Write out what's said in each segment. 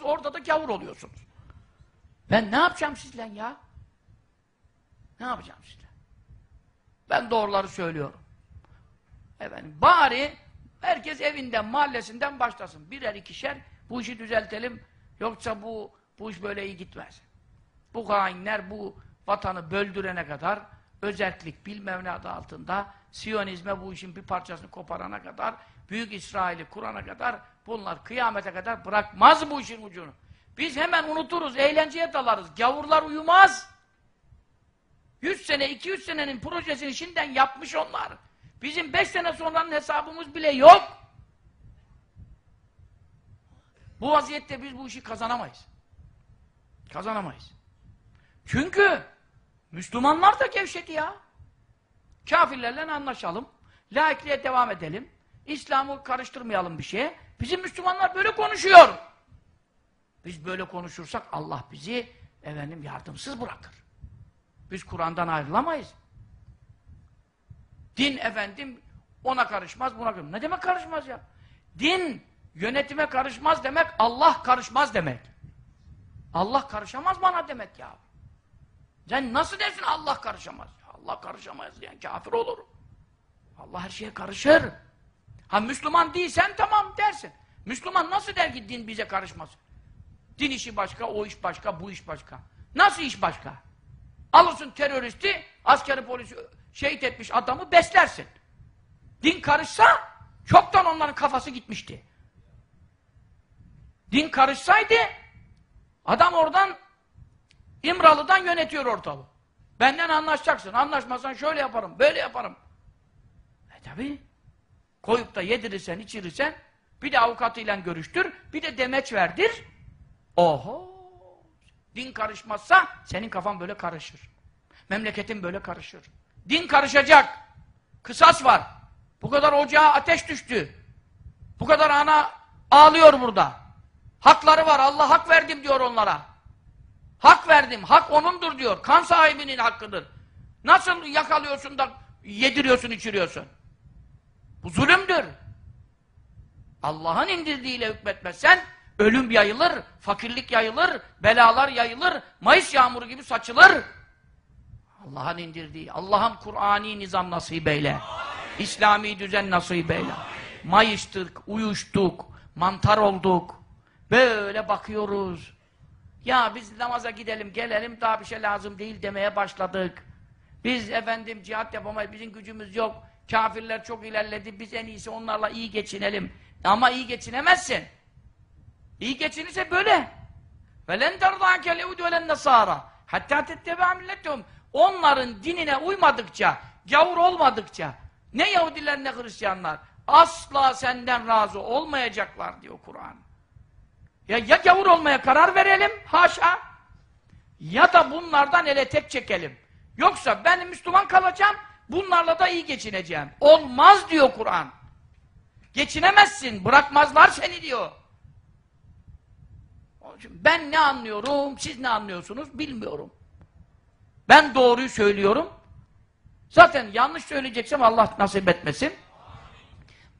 orada da gavur oluyorsunuz. Ben ne yapacağım sizle ya? Ne yapacağım sizle? Ben doğruları söylüyorum. Efendim, bari herkes evinden, mahallesinden başlasın. Birer ikişer bu işi düzeltelim. Yoksa bu bu iş böyle iyi gitmez. Bu hainler bu vatanı böldürene kadar özellik bilmem ne adı altında Siyonizme bu işin bir parçasını koparana kadar Büyük İsrail'i kurana kadar bunlar kıyamete kadar bırakmaz bu işin ucunu. Biz hemen unuturuz, eğlenceye dalarız. Gavurlar uyumaz. 100 sene, 200 senenin projesini şimdiden yapmış onlar. Bizim 5 sene sonranın hesabımız bile yok. Bu vaziyette biz bu işi kazanamayız. Kazanamayız. Çünkü Müslümanlar da gevşedi ya. Kafirlerle anlaşalım. Laikliğe devam edelim. İslam'ı karıştırmayalım bir şeye. Bizim Müslümanlar böyle konuşuyor. Biz böyle konuşursak Allah bizi efendim yardımsız bırakır. Biz Kur'an'dan ayrılamayız. Din efendim ona karışmaz, buna karışmaz. Ne demek karışmaz ya? Din yönetime karışmaz demek, Allah karışmaz demek. Allah karışamaz bana demek ya. Sen nasıl dersin Allah karışamaz? Allah karışamaz diyen kafir olur. Allah her şeye karışır. Ha Müslüman değilsen tamam dersin. Müslüman nasıl der ki din bize karışmaz? Din işi başka, o iş başka, bu iş başka. Nasıl iş başka? Alırsın teröristi, askeri polisi şehit etmiş adamı beslersin. Din karışsa çoktan onların kafası gitmişti. Din karışsaydı adam oradan İmralı'dan yönetiyor ortalığı. Benden anlaşacaksın. Anlaşmasan şöyle yaparım, böyle yaparım. E tabi. Koyup da yedirirsen, içirirsen bir de avukatıyla görüştür, bir de demeç verdir. Oho! Din karışmazsa senin kafan böyle karışır. Memleketin böyle karışır. Din karışacak. Kısas var. Bu kadar ocağa ateş düştü. Bu kadar ana ağlıyor burada. Hakları var. Allah hak verdim diyor onlara. Hak verdim. Hak onundur diyor. Kan sahibinin hakkıdır. Nasıl yakalıyorsun da yediriyorsun, içiriyorsun? Bu zulümdür. Allah'ın indirdiğiyle hükmetmezsen ölüm yayılır, fakirlik yayılır, belalar yayılır, Mayıs yağmuru gibi saçılır. Allah'ın indirdiği, Allah'ın Kur'ani nizam nasip eyle. İslami düzen nasip eyle. Mayıştık, uyuştuk, mantar olduk. Böyle bakıyoruz. Ya biz namaza gidelim, gelelim, daha bir şey lazım değil demeye başladık. Biz efendim cihat yapamayız, bizim gücümüz yok. Kafirler çok ilerledi, biz en iyisi onlarla iyi geçinelim. Ama iyi geçinemezsin. İyi geçinirse böyle. وَلَنْ تَرْضَاكَ الْيَهُدُ وَلَنْ نَصَارَ Hatta تَتَّبَعَ مِلَّتُهُمْ Onların dinine uymadıkça, gavur olmadıkça, ne Yahudiler ne Hristiyanlar, asla senden razı olmayacaklar diyor Kur'an. Ya, ya gavur olmaya karar verelim, haşa, ya da bunlardan ele tek çekelim. Yoksa ben Müslüman kalacağım, bunlarla da iyi geçineceğim. Olmaz diyor Kur'an. Geçinemezsin, bırakmazlar seni diyor. Ben ne anlıyorum, siz ne anlıyorsunuz bilmiyorum. Ben doğruyu söylüyorum. Zaten yanlış söyleyeceksem Allah nasip etmesin.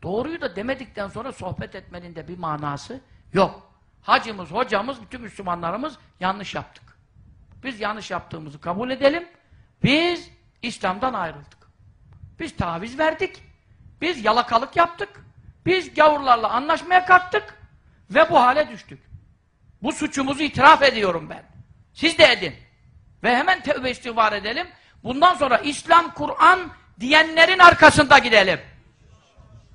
Doğruyu da demedikten sonra sohbet etmenin de bir manası yok. Hacımız, hocamız, bütün Müslümanlarımız yanlış yaptık. Biz yanlış yaptığımızı kabul edelim. Biz İslam'dan ayrıldık. Biz taviz verdik. Biz yalakalık yaptık. Biz gavurlarla anlaşmaya kalktık. Ve bu hale düştük. Bu suçumuzu itiraf ediyorum ben. Siz de edin. Ve hemen tevbe istiğfar edelim. Bundan sonra İslam, Kur'an diyenlerin arkasında gidelim.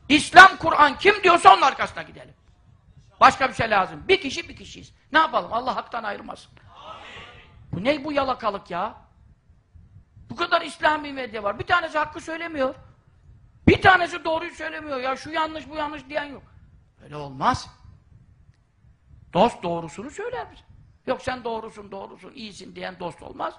İslam, Kur'an kim diyorsa onun arkasına gidelim. Başka bir şey lazım. Bir kişi bir kişiyiz. Ne yapalım? Allah haktan ayırmasın. Bu ne bu yalakalık ya? Bu kadar İslami medya var. Bir tanesi hakkı söylemiyor. Bir tanesi doğruyu söylemiyor. Ya şu yanlış bu yanlış diyen yok. Öyle olmaz. Dost doğrusunu söyler bize. Yok sen doğrusun, doğrusun, iyisin diyen dost olmaz.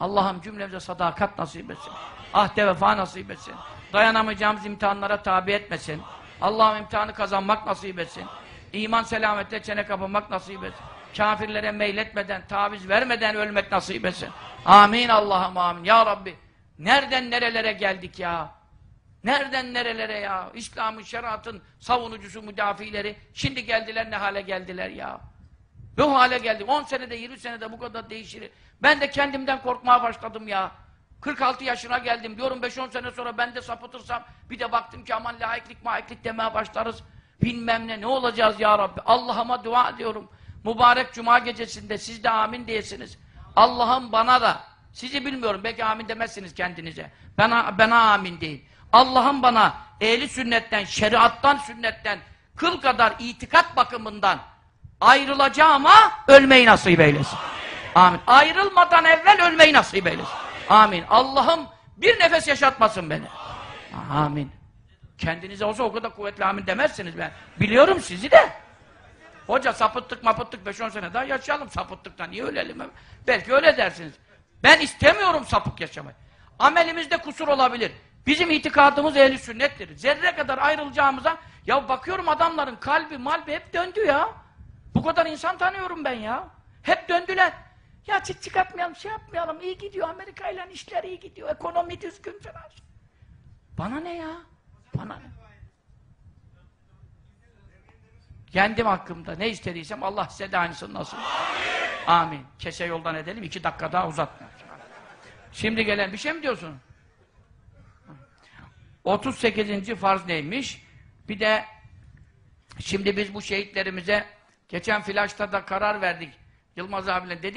Allah'ım cümlemize sadakat nasip etsin. Ahde vefa nasip etsin. Dayanamayacağımız imtihanlara tabi etmesin. Allah'ım imtihanı kazanmak nasip etsin. İman selamette çene kapamak nasip etsin. Kafirlere meyletmeden, taviz vermeden ölmek nasip etsin. Amin Allah'ım amin. Ya Rabbi. Nereden nerelere geldik ya? Nereden nerelere ya? İslam'ın, şeriatın savunucusu, müdafileri. Şimdi geldiler ne hale geldiler ya? Bu hale geldi. 10 senede, 20 senede bu kadar değişir. Ben de kendimden korkmaya başladım ya. 46 yaşına geldim. Diyorum 5-10 sene sonra ben de sapıtırsam bir de baktım ki aman laiklik maiklik demeye başlarız. Bilmem ne. Ne olacağız ya Rabbi? Allah'ıma dua ediyorum. Mübarek cuma gecesinde siz de amin diyesiniz. Allah'ım bana da sizi bilmiyorum. Belki amin demezsiniz kendinize. Bana, bana amin deyin. Allah'ım bana ehli sünnetten, şeriattan, sünnetten, kıl kadar itikat bakımından ayrılacağıma ölmeyi nasip eylesin. Amin. Ayrılmadan evvel ölmeyi nasip eylesin. Amin. Allah'ım bir nefes yaşatmasın beni. Amin. Kendinize olsa o kadar kuvvetli amin demezsiniz ben. Biliyorum sizi de. Hoca sapıttık mapıttık 5-10 sene daha yaşayalım sapıttıktan. Niye ölelim? Belki öyle dersiniz. Ben istemiyorum sapık yaşamayı. Amelimizde kusur olabilir. Bizim itikadımız ehli sünnettir. Zerre kadar ayrılacağımıza ya bakıyorum adamların kalbi malbi hep döndü ya. Bu kadar insan tanıyorum ben ya. Hep döndüler. Ya çık çıkartmayalım, şey yapmayalım. iyi gidiyor. Amerika ile işler iyi gidiyor. Ekonomi düzgün falan. Bana ne ya? Bana ne? Kendim hakkımda ne istediysem Allah size de aynısını nasip. Amin. Amin. Kese yoldan edelim. iki dakika daha uzatma. Şimdi gelen bir şey mi diyorsun? 38. farz neymiş? Bir de şimdi biz bu şehitlerimize geçen flaşta da karar verdik. Yılmaz abiyle dedi